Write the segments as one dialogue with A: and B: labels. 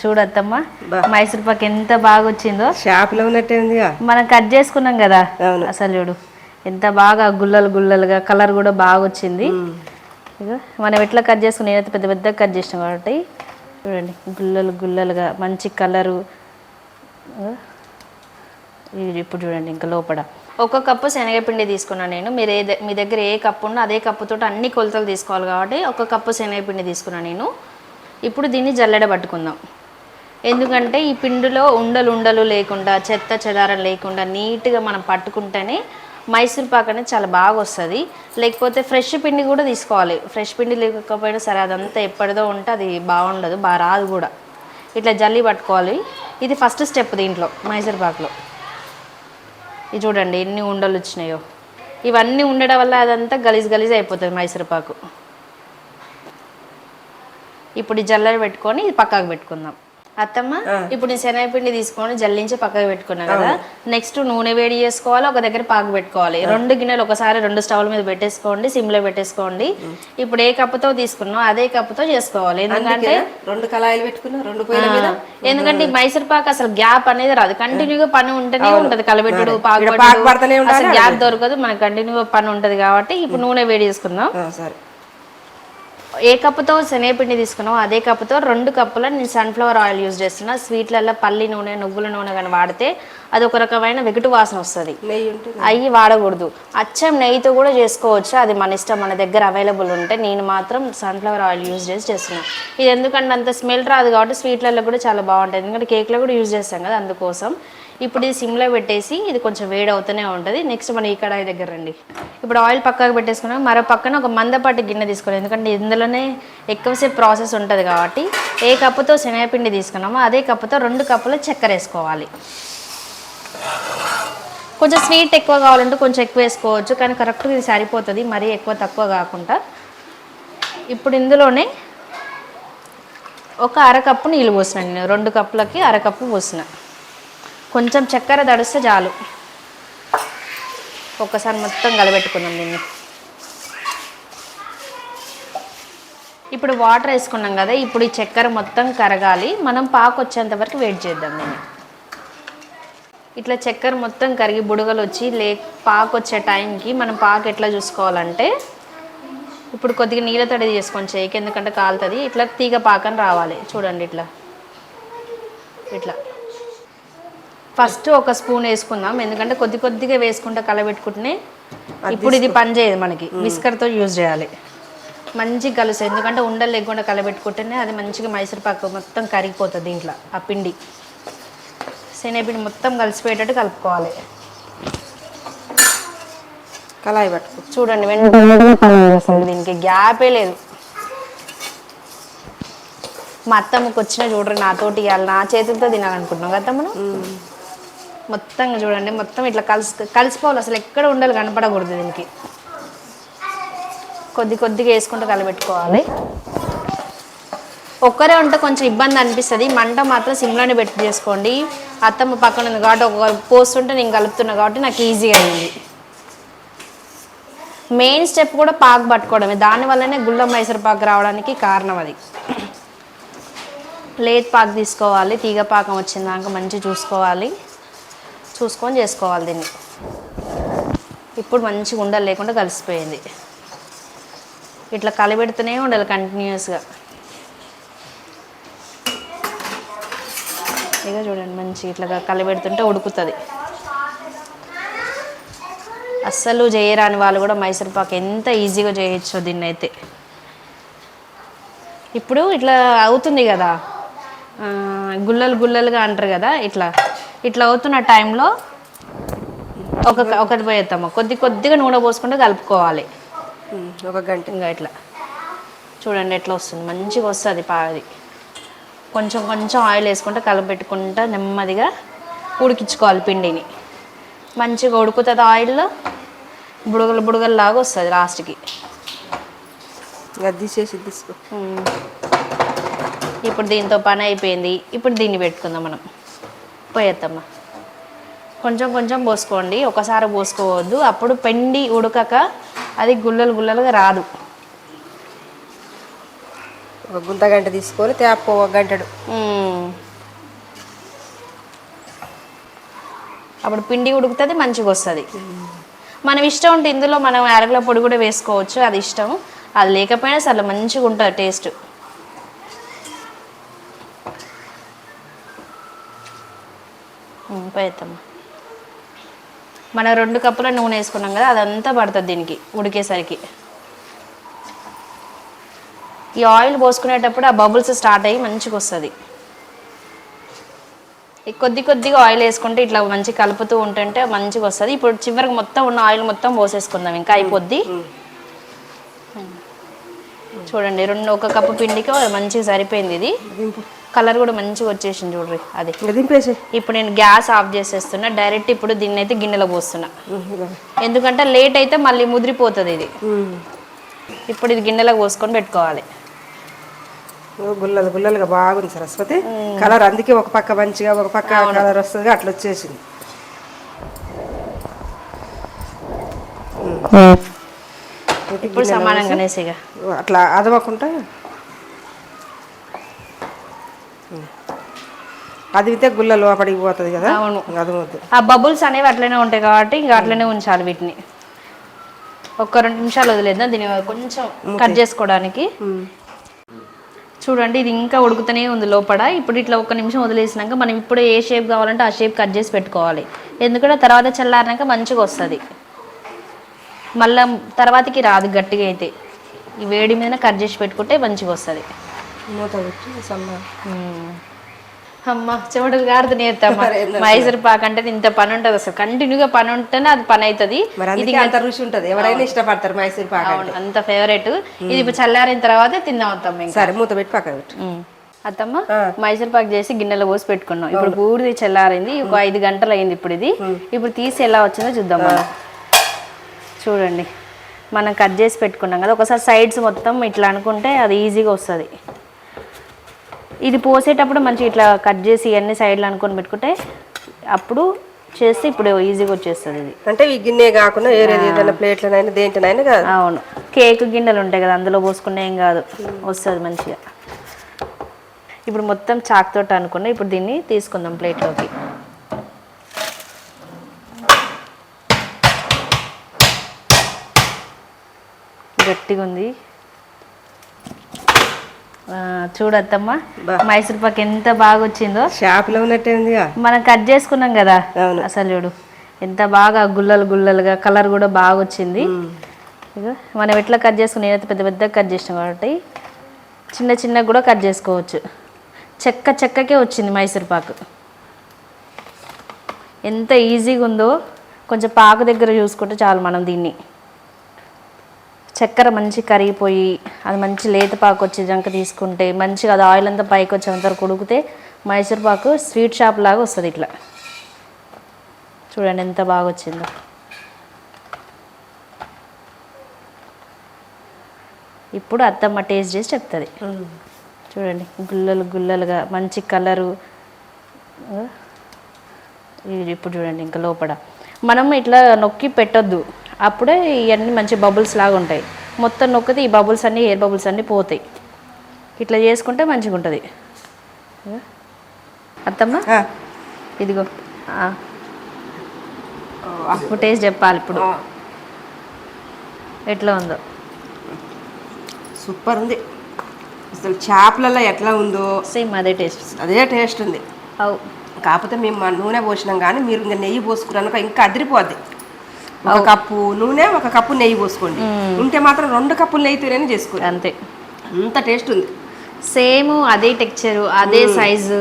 A: చూడత్తమ్మా. మైసూర్ పాక్ ఎంత బాగా వచ్చిందో
B: షాప్లో ఉన్నట్టే ఉందిగా.
A: మనం కట్ చేసుకున్నాం కదా. అసలు చూడు ఎంత బాగా గుల్లలు గుల్లలుగా కలర్ కూడా బాగా వచ్చింది మనం ఎట్లా కట్ చేసుకుని నేనైతే పెద్ద పెద్దగా కట్ చేసిన కాబట్టి. చూడండి గుల్లలు గుల్లలుగా మంచి కలరు. ఇప్పుడు చూడండి ఇంకా లోపల. ఒక కప్పు శనగపిండి తీసుకున్నాను నేను. మీరు ఏ మీ దగ్గర ఏ కప్పు ఉన్నా అదే కప్పుతో అన్ని కొలతలు తీసుకోవాలి కాబట్టి ఒక కప్పు శనగపిండి తీసుకున్నాను నేను. ఇప్పుడు దీన్ని జల్లెడ పట్టుకుందాం. ఎందుకంటే ఈ పిండిలో ఉండలు ఉండలు లేకుండా చెత్త చెదారం లేకుండా నీట్గా మనం పట్టుకుంటేనే మైసూర్ పాక్ అనేది చాలా బాగా వస్తుంది. లేకపోతే ఫ్రెష్ పిండి కూడా తీసుకోవాలి. ఫ్రెష్ పిండి లేకపోయినా సరే అదంతా ఎప్పటిదో ఉంటే అది బాగుండదు బాగా రాదు కూడా. ఇట్లా జల్లి పట్టుకోవాలి. ఇది ఫస్ట్ స్టెప్ దీంట్లో మైసూర్ పాక్లో. ఇది చూడండి ఎన్ని ఉండలు వచ్చినాయో. ఇవన్నీ ఉండడం వల్ల అదంతా గలీజ్ గలీజ్ అయిపోతుంది మైసూర్ పాకు. ఇప్పుడు ఈ జల్లెడ పెట్టుకొని ఇది పక్కకు పెట్టుకుందాం. అత్తమ్మ ఇప్పుడు నేను శనగపిండి తీసుకొని జల్లించి పక్కకు పెట్టుకున్నా కదా నెక్స్ట్ నూనె వేడి చేసుకోవాలి ఒక దగ్గర పాకు పెట్టుకోవాలి. రెండు గిన్నెలు ఒకసారి రెండు స్టవ్ల మీద పెట్టేసుకోండి సిమ్లో పెట్టేసుకోండి. ఇప్పుడు ఏ కప్పుతో తీసుకున్నాం అదే కప్పుతో చేసుకోవాలి. ఎందుకంటే
B: రెండు కళాయిలు పెట్టుకున్నా రెండు మీద?
A: ఎందుకంటే ఈ మైసూర్ పాక్ అసలు గ్యాప్ అనేది రాదు. కంటిన్యూగా పని ఉంటేనే ఉంటది. కలబెట్టుడు పాకు గ్యాప్ దొరకదు. మనకి కంటిన్యూగా పని ఉంటది కాబట్టి ఇప్పుడు నూనె వేడి చేసుకుందాం.
B: సరే.
A: ఏ కప్పుతో శనగపిండి తీసుకున్నావు అదే కప్పుతో రెండు కప్పుల నేను సన్ఫ్లవర్ ఆయిల్ యూజ్ చేస్తున్నా. స్వీట్లలో పల్లి నూనె నువ్వుల నూనె కానీ వాడితే అది ఒక రకమైన వెగటు వాసన వస్తుంది. అవి వాడకూడదు. అచ్చం నెయ్యితో కూడా చేసుకోవచ్చు. అది మన ఇష్టం మన దగ్గర అవైలబుల్ ఉంటే నేను మాత్రం సన్ఫ్లవర్ ఆయిల్ యూజ్ చేసి చేస్తున్నాను ఇది ఎందుకంటే అంత స్మెల్ రాదు కాబట్టి స్వీట్లలో కూడా చాలా బాగుంటుంది ఎందుకంటే కేక్లో కూడా యూజ్ చేస్తాం కదా అందుకోసం. ఇప్పుడు ఇది సిమ్లో పెట్టేసి ఇది కొంచెం వేడి అవుతూనే ఉంటుంది. నెక్స్ట్ మనం ఈ కడాయి దగ్గర రండి. ఇప్పుడు ఆయిల్ పక్కకు పెట్టేసుకున్నాం. మరో పక్కన ఒక మందపాటి గిన్నె తీసుకోవాలి. ఎందుకంటే ఇందులోనే ఎక్కువసేపు ప్రాసెస్ ఉంటుంది కాబట్టి ఏ కప్పుతో శనగపిండి తీసుకున్నామో అదే కప్పుతో రెండు కప్పులు చక్కెర వేసుకోవాలి. కొంచెం స్వీట్ ఎక్కువ కావాలంటే కొంచెం ఎక్కువ వేసుకోవచ్చు. కానీ కరెక్ట్గా ఇది సరిపోతుంది. మరీ ఎక్కువ తక్కువ కాకుండా. ఇప్పుడు ఇందులోనే ఒక అరకప్పు నీళ్ళు పోసిన నేను. రెండు కప్పులకి అరకప్పు పోసిన. కొంచెం చక్కెర తడిస్తే చాలు. ఒక్కసారి మొత్తం కలబెట్టుకుందాం దీన్ని. ఇప్పుడు వాటర్ వేసుకున్నాం కదా ఇప్పుడు ఈ చక్కెర మొత్తం కరగాలి. మనం పాకు వచ్చేంత వరకు వెయిట్ చేద్దాం దీన్ని. ఇట్లా చక్కెర మొత్తం కరిగి బుడగలు వచ్చి లే పాకు వచ్చే టైంకి మనం పాకు ఎట్లా చూసుకోవాలంటే ఇప్పుడు కొద్దిగా నీళ్ళ తడి చేసుకొని చేయకి ఎందుకంటే కాలుతుంది. ఇట్లా తీగ పాకని రావాలి. చూడండి ఇట్లా. ఇట్లా. ఫస్ట్ ఒక స్పూన్ వేసుకుందాం. ఎందుకంటే కొద్ది కొద్దిగా వేసుకుంటే కలబెట్టుకుంటేనే ఇప్పుడు ఇది పని చేయదు మనకి. విస్కర్తో యూజ్ చేయాలి. మంచిగా కలుస్తుంది ఎందుకంటే ఉండలు లేకుండా కలబెట్టుకుంటేనే అది మంచిగా మైసూర్ పాకు మొత్తం కరిగిపోతుంది దీంట్లో ఆ పిండి. శనగపిండి మొత్తం కలిసిపోయేటట్టు కలుపుకోవాలి.
B: కళాయి పట్టుకో.
A: చూడండి వెంటనే పని దీనికి. గ్యాపే లేదు. మా అత్తమ్మకి వచ్చిన చూడరు నాతోటి ఇవ్వాలి నా చేతులతో తినాలనుకుంటున్నాం కదా మనం మొత్తం చూడండి మొత్తం ఇట్లా కలిసి కలిసిపోవాలి. అసలు ఎక్కడ ఉండాలి కనపడకూడదు దీనికి. కొద్ది కొద్దిగా వేసుకుంటూ కలబెట్టుకోవాలి. ఒక్కరే ఉంటే కొంచెం ఇబ్బంది అనిపిస్తుంది. మంట మాత్రం సిమ్లోనే పెట్టి చేసుకోండి. అత్తమ్మ పక్కన ఉంది కాబట్టి ఒక పోస్తుంటే నేను కలుపుతున్నా కాబట్టి నాకు ఈజీగా అయింది. మెయిన్ స్టెప్ కూడా పాకు పట్టుకోవడమే. దానివల్లనే గుళ్ళ మైసూర్ పాకు రావడానికి కారణం అది. లేత్ పాకు తీసుకోవాలి. తీగ పాకం వచ్చిందాక మంచి చూసుకోవాలి. చూసుకొని చేసుకోవాలి దీన్ని. ఇప్పుడు మంచిగా ఉండలు లేకుండా కలిసిపోయింది. ఇట్లా కలిపెడుతూనే ఉండాలి కంటిన్యూస్గా ఇక చూడండి మంచి ఇట్లా కలిపెడుతుంటే ఉడుకుతుంది. అస్సలు చేయరాని వాళ్ళు కూడా మైసూర్ పాక్ ఎంత ఈజీగా చేయొచ్చు దీన్ని అయితే ఇప్పుడు ఇట్లా అవుతుంది కదా. గుల్లలు గుల్లలుగా అంటారు కదా ఇట్లా. ఇట్లా అవుతున్న టైంలో ఒక ఒకటి పోయేస్తాము కొద్ది కొద్దిగా నూనె పోసుకుంటే కలుపుకోవాలి.
B: ఒక గంట
A: ఇంకా ఇట్లా. చూడండి ఎట్లా వస్తుంది. మంచిగా వస్తుంది పాది. కొంచెం కొంచెం ఆయిల్ వేసుకుంటే కలపెట్టుకుంటా నెమ్మదిగా ఉడికించుకోవాలి పిండిని. మంచిగా ఉడుకుతుంది ఆయిల్లో బుడగలు బుడగల్లాగా వస్తుంది లాస్ట్కి.
B: తీసేసి తీసుకో.
A: ఇప్పుడు దీంతో పని అయిపోయింది. ఇప్పుడు దీన్ని పెట్టుకుందాం మనం. పోయేద్దమ్మా కొంచెం కొంచెం పోసుకోండి ఒకసారి పోసుకోవద్దు. అప్పుడు పెండి ఉడకక అది గుల్లలు గుల్లలుగా రాదు.
B: ఒక గుంత గంట తీసుకొని తేప ఒక గంటడు.
A: అప్పుడు పిండి ఉడుకుతుంది మంచిగా వస్తుంది. మనం ఇష్టం ఉంటే ఇందులో మనం అరగల పొడి కూడా వేసుకోవచ్చు అది ఇష్టం. అది లేకపోయినా సరే మంచిగా ఉంటుంది టేస్ట్. పోయేద్దమ్మా మనం రెండు కప్పుల నూనె వేసుకున్నాం కదా అదంతా పడుతుంది దీనికి ఉడికేసరికి. ఈ ఆయిల్ పోసుకునేటప్పుడు ఆ బబుల్స్ స్టార్ట్ అయ్యి మంచిగా వస్తుంది. ఈ కొద్ది కొద్దిగా ఆయిల్ వేసుకుంటే ఇట్లా మంచి కలుపుతూ ఉంటుంటే మంచిగా వస్తుంది. ఇప్పుడు చివరికి మొత్తం ఉన్న ఆయిల్ మొత్తం పోసేసుకుందాం ఇంకా అయిపోద్ది. చూడండి రెండు ఒక కప్పు పిండికి మంచిగా సరిపోయింది ఇది. కలర్ కూడా మంచిగా వచ్చేసింది చూడ్రి అది.
B: దింపేసి
A: ఇప్పుడు నేను గ్యాస్ ఆఫ్ చేసేస్తున్నా డైరెక్ట్ ఇప్పుడు దీన్ని అయితే గిన్నెలో పోస్తున్నా. ఎందుకంటే లేట్ అయితే మళ్ళీ ముదిరిపోతుంది ఇది. ఇప్పుడు ఇది గిన్నెలో పోసుకొని పెట్టుకోవాలి.
B: గుల్లలు గుల్లలుగా బాగుంది సరస్వతి. కలర్ అందుకే ఒక పక్క మంచిగా ఒక పక్క కలర్ వస్తుంది అట్లా వచ్చేసింది.
A: ఇప్పుడు సమానంగా అనేసిగా
B: అట్లా అదవకుండా అది వితే గుల్ల లోపడికి పోతుంది కదా?
A: అవును.
B: అదవద్దు
A: ఆ బబుల్స్ అనేవి అట్లనే ఉంటాయి కాబట్టి ఇంకా అట్లనే ఉంచాలి వీటిని. ఒక్క రెండు నిమిషాలు వదిలేద్దాం దీన్ని కొంచెం కట్ చేసుకోవడానికి. చూడండి ఇది ఇంకా ఉడుకుతూనే ఉంది లోపల. ఇప్పుడు ఇట్లా ఒక నిమిషం వదిలేసినాక మనం ఇప్పుడు ఏ షేప్ కావాలంటే ఆ షేప్ కట్ చేసి పెట్టుకోవాలి. ఎందుకంటే తర్వాత చల్లారినాక మంచిగా వస్తుంది. మళ్ళా తర్వాతకి రాదు గట్టిగా అయితే. ఈ వేడి మీద కట్ చేసి పెట్టుకుంటే మంచిగా వస్తుంది.
B: మూత పెట్టి సన్న
A: అమ్మ చెమటలు మైసూర్ పాక్ అంటే ఇంత పని ఉంటుంది అసలు. కంటిన్యూగా పని ఉంటేనే అది పని అవుతుంది
B: అందుకే అంత రుచి ఉంటుంది. ఎవరైనా ఇష్టపడతారు మైసూర్ పాక
A: అంత ఫేవరెట్ ఇది ఇప్పుడు చల్లారిన తర్వాతే తిందాం ఇంకా.
B: సరే మూత పెట్టి పక్కన పెట్టు.
A: అత్తమ్మ మైసూర్ పాక్ చేసి గిన్నెలో పోసి పెట్టుకున్నాం. ఇప్పుడు పూర్తి చల్లారింది. ఒక ఐదు గంటలు అయింది ఇప్పుడు ఇది. ఇప్పుడు తీసి ఎలా వచ్చిందో చూద్దాం చూడండి. మనం కట్ చేసి పెట్టుకున్నాం కదా. ఒకసారి సైడ్స్ మొత్తం ఇట్లా అనుకుంటే అది ఈజీగా వస్తుంది. ఇది పోసేటప్పుడు మంచిగా ఇట్లా కట్ చేసి ఇవన్నీ సైడ్లు అనుకొని పెట్టుకుంటే అప్పుడు చేస్తే ఇప్పుడు ఈజీగా వచ్చేస్తుంది ఇది.
B: అంటే ఈ గిన్నె కాకుండా వేరే ఏదైనా ప్లేట్లనైనా దేంట్లోనైనా కాదు.
A: అవును. కేక్ గిన్నెలు ఉంటాయి కదా అందులో పోసుకునే ఏం కాదు. వస్తుంది మంచిగా. ఇప్పుడు మొత్తం చాక్ తోటి అనుకున్నా ఇప్పుడు దీన్ని తీసుకుందాం ప్లేట్లోకి. గట్టిగా ఉంది చూడత్తమ్మా. మైసూర్ పాక్ ఎంత బాగా వచ్చిందో
B: షాప్లో ఉన్నట్టే ఉందిగా
A: మనం కట్ చేసుకున్నాం కదా. అసలు చూడు ఎంత బాగా గుల్లలు గుల్లలుగా కలర్ కూడా బాగా వచ్చింది మనం ఎట్లా కట్ చేసుకుని నేనైతే పెద్ద పెద్దగా కట్ చేసినాం కాబట్టి చిన్న చిన్నగా కూడా కట్ చేసుకోవచ్చు. చెక్క చెక్కకే వచ్చింది మైసూర్ పాకు. ఎంత ఈజీగా ఉందో కొంచెం పాకు దగ్గర చూసుకుంటే చాలు మనం దీన్ని. చక్కెర మంచి కరిగిపోయి అది మంచి లేత పాకు జంక తీసుకుంటే మంచిగా అది ఆయిల్ అంతా పైకి వచ్చేంత వరకు ఉడికితే మైసూర్ పాకు స్వీట్ షాప్ లాగా వస్తుంది ఇట్లా. చూడండి ఎంత బాగా వచ్చిందో. ఇప్పుడు అత్తమ్మ టేస్ట్ చేసి చెప్తుంది. చూడండి గుల్లలు గుల్లలుగా మంచి కలరు. ఇది ఇప్పుడు చూడండి ఇంకా లోపల. మనం ఇట్లా నొక్కి పెట్టొద్దు. అప్పుడే ఇవన్నీ మంచి బబుల్స్ లాగా ఉంటాయి. మొత్తం నొక్కితే ఈ బబుల్స్ అన్నీ ఎయిర్ బబుల్స్ అన్నీ పోతాయి. ఇట్లా చేసుకుంటే మంచిగా ఉంటుంది. అత్తమ్మ. ఇదిగో. ఆ. ఇప్పుడు టేస్ట్ చెప్పాలి ఇప్పుడు. ఎట్లా ఉందో?
B: సూపర్ ఉంది. అసలు చేపలలో ఎట్లా ఉందో?
A: సేమ్ అదే టేస్ట్.
B: అదే టేస్ట్ ఉంది.
A: అవు.
B: కాకపోతే మేము నూనె పోసినాం కానీ మీరు ఇంకా నెయ్యి పోసుకున్నాక ఇంకా అదిరిపోద్ది. ఒక కప్పు నూనె ఒక కప్పు నెయ్యి పోసుకోండి. ఉంటే మాత్రం రెండు కప్పులు నెయ్యితోనే చేసుకోండి.
A: అంతే.
B: అంత టేస్ట్ ఉంది.
A: సేమ్ అదే టెక్చరు అదే సైజు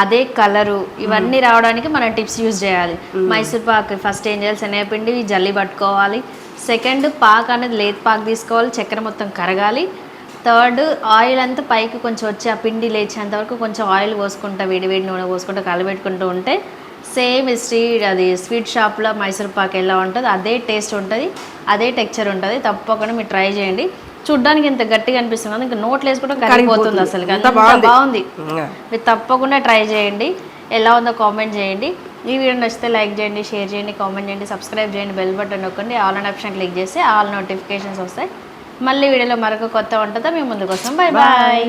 A: అదే కలరు ఇవన్నీ రావడానికి మనం టిప్స్ యూజ్ చేయాలి. మైసూర్ పాక్ ఫస్ట్ ఏం చేయాలి? శనగపిండి జల్లి పట్టుకోవాలి. సెకండ్ పాక్ అనేది లేత పాక్ తీసుకోవాలి. చక్కెర మొత్తం కరగాలి. థర్డ్ ఆయిల్ అంతా పైకి కొంచెం వచ్చి ఆ పిండి లేచేంత వరకు కొంచెం ఆయిల్ పోసుకుంటా వేడి వేడి నూనె పోసుకుంటా కలబెట్టుకుంటూ ఉంటే సేమ్ స్వీట్ అది స్వీట్ షాప్లో మైసూర్ పాక్ ఎలా ఉంటుంది అదే టేస్ట్ ఉంటుంది అదే టెక్చర్ ఉంటుంది. తప్పకుండా మీరు ట్రై చేయండి. చూడ్డానికి ఇంత గట్టిగా అనిపిస్తుంది. కదా, ఇంకా నోట్లో వేసుకుంటే కరిగిపోతుంది. అసలు.
B: బాగుంది.
A: మీరు తప్పకుండా ట్రై చేయండి. ఎలా ఉందో కామెంట్ చేయండి. ఈ వీడియో నచ్చితే లైక్ చేయండి షేర్ చేయండి కామెంట్ చేయండి సబ్స్క్రైబ్ చేయండి బెల్ బటన్ నొక్కండి ఆల్ అండ్ ఆప్షన్ క్లిక్ చేసి ఆల్ నోటిఫికేషన్స్ వస్తాయి. మళ్ళీ వీడియోలో మరొక కొత్త ఉంటుందో? మేము ముందుకు వస్తాం. బాయ్. బాయ్.